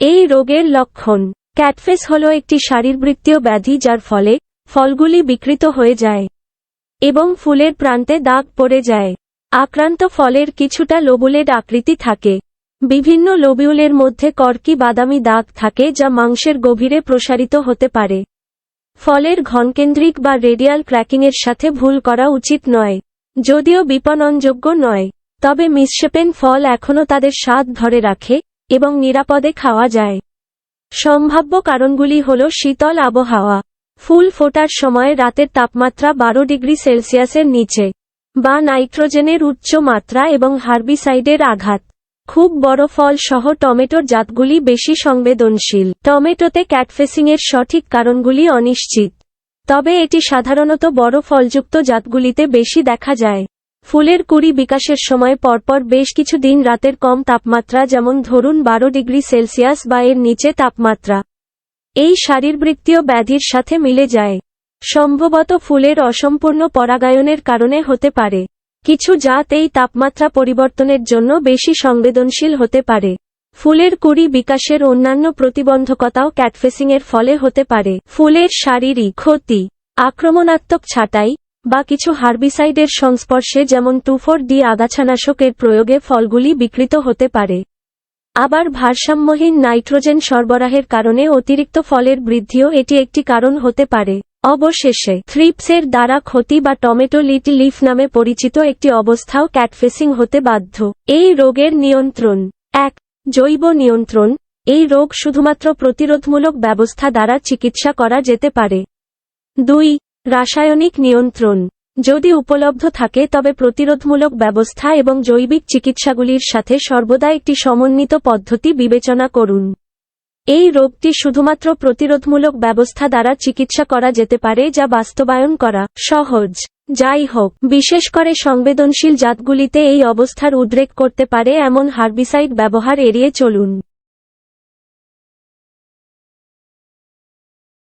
এই রোগের লক্ষণ। ক্যাটফেস হল একটি শারীরবৃত্তীয় ব্যাধি যার ফলে ফলগুলি বিকৃত হয়ে যায় এবং ফুলের প্রান্তে দাগ পড়ে যায়। আক্রান্ত ফলের কিছুটা লোবুলেট আকৃতি থাকে। বিভিন্ন লোবিউলের মধ্যে কর্কি বাদামি দাগ থাকে যা মাংসের গভীরে প্রসারিত হতে পারে। ফলের ঘনকেন্দ্রিক বা রেডিয়াল ক্র্যাকিংয়ের সাথে ভুল করা উচিত নয়, যদিও বিপণনযোগ্য নয়। তবে মিসশেপেন ফল এখনও তাদের স্বাদ ধরে রাখে এবং নিরাপদে খাওয়া যায়। সম্ভাব্য কারণগুলি হল শীতল আবহাওয়া। ফুল ফোটার সময় রাতের তাপমাত্রা বারো ডিগ্রি সেলসিয়াসের নিচে বা নাইট্রোজেনের উচ্চ মাত্রা এবং হার্বিসাইডের আঘাত। খুব বড় ফল সহ টমেটোর জাতগুলি বেশি সংবেদনশীল। টমেটোতে ক্যাটফেসিংয়ের সঠিক কারণগুলি অনিশ্চিত। তবে এটি সাধারণত বড় ফলযুক্ত জাতগুলিতে বেশি দেখা যায়। ফুলের কুড়ি বিকাশের সময় পরপর বেশ কিছু দিন রাতের কম তাপমাত্রা যেমন ধরুন বারো ডিগ্রি সেলসিয়াস বা এর নিচে তাপমাত্রা। এই শারীরবৃত্তীয় ব্যাধির সাথে মিলে যায়। সম্ভবত ফুলের অসম্পূর্ণ পরাগায়নের কারণে হতে পারে। কিছু জাত এই তাপমাত্রা পরিবর্তনের জন্য বেশি সংবেদনশীল হতে পারে। ফুলের কুড়ি বিকাশের অন্যান্য প্রতিবন্ধকতাও ক্যাটফেসিংয়ের ফলে হতে পারে। ফুলের শারীরিক ক্ষতি, আক্রমণাত্মক ছাঁটাই বা কিছু হার্বিসাইডের সংস্পর্শে যেমন টুফোর ডি আগাছানাশকের প্রয়োগে ফলগুলি বিকৃত হতে পারে। আবার ভারসাম্যহীন নাইট্রোজেন সরবরাহের কারণে অতিরিক্ত ফলের বৃদ্ধিও এটি একটি কারণ হতে পারে। অবশেষে, থ্রিপসের দ্বারা ক্ষতি বা টমেটো লিটল লিফ নামে পরিচিত একটি অবস্থাও ক্যাটফেসিং হতে বাধ্য। এই রোগের নিয়ন্ত্রণ। এক, জৈব নিয়ন্ত্রণ। এই রোগ শুধুমাত্র প্রতিরোধমূলক ব্যবস্থা দ্বারা চিকিৎসা করা যেতে পারে। দুই রাসায়নিক নিয়ন্ত্রণ। যদি উপলব্ধ থাকে, তবে প্রতিরোধমূলক ব্যবস্থা এবং জৈবিক চিকিৎসাগুলির সাথে সর্বদা একটি সমন্বিত পদ্ধতি বিবেচনা করুন। এই রোগটি শুধুমাত্র প্রতিরোধমূলক ব্যবস্থা দ্বারা চিকিৎসা করা যেতে পারে, যা বাস্তবায়ন করা সহজ। যাই হোক, বিশেষ করে সংবেদনশীল জাতগুলিতে এই অবস্থার উদ্রেক করতে পারে, এমন হার্বিসাইড ব্যবহার এড়িয়ে চলুন।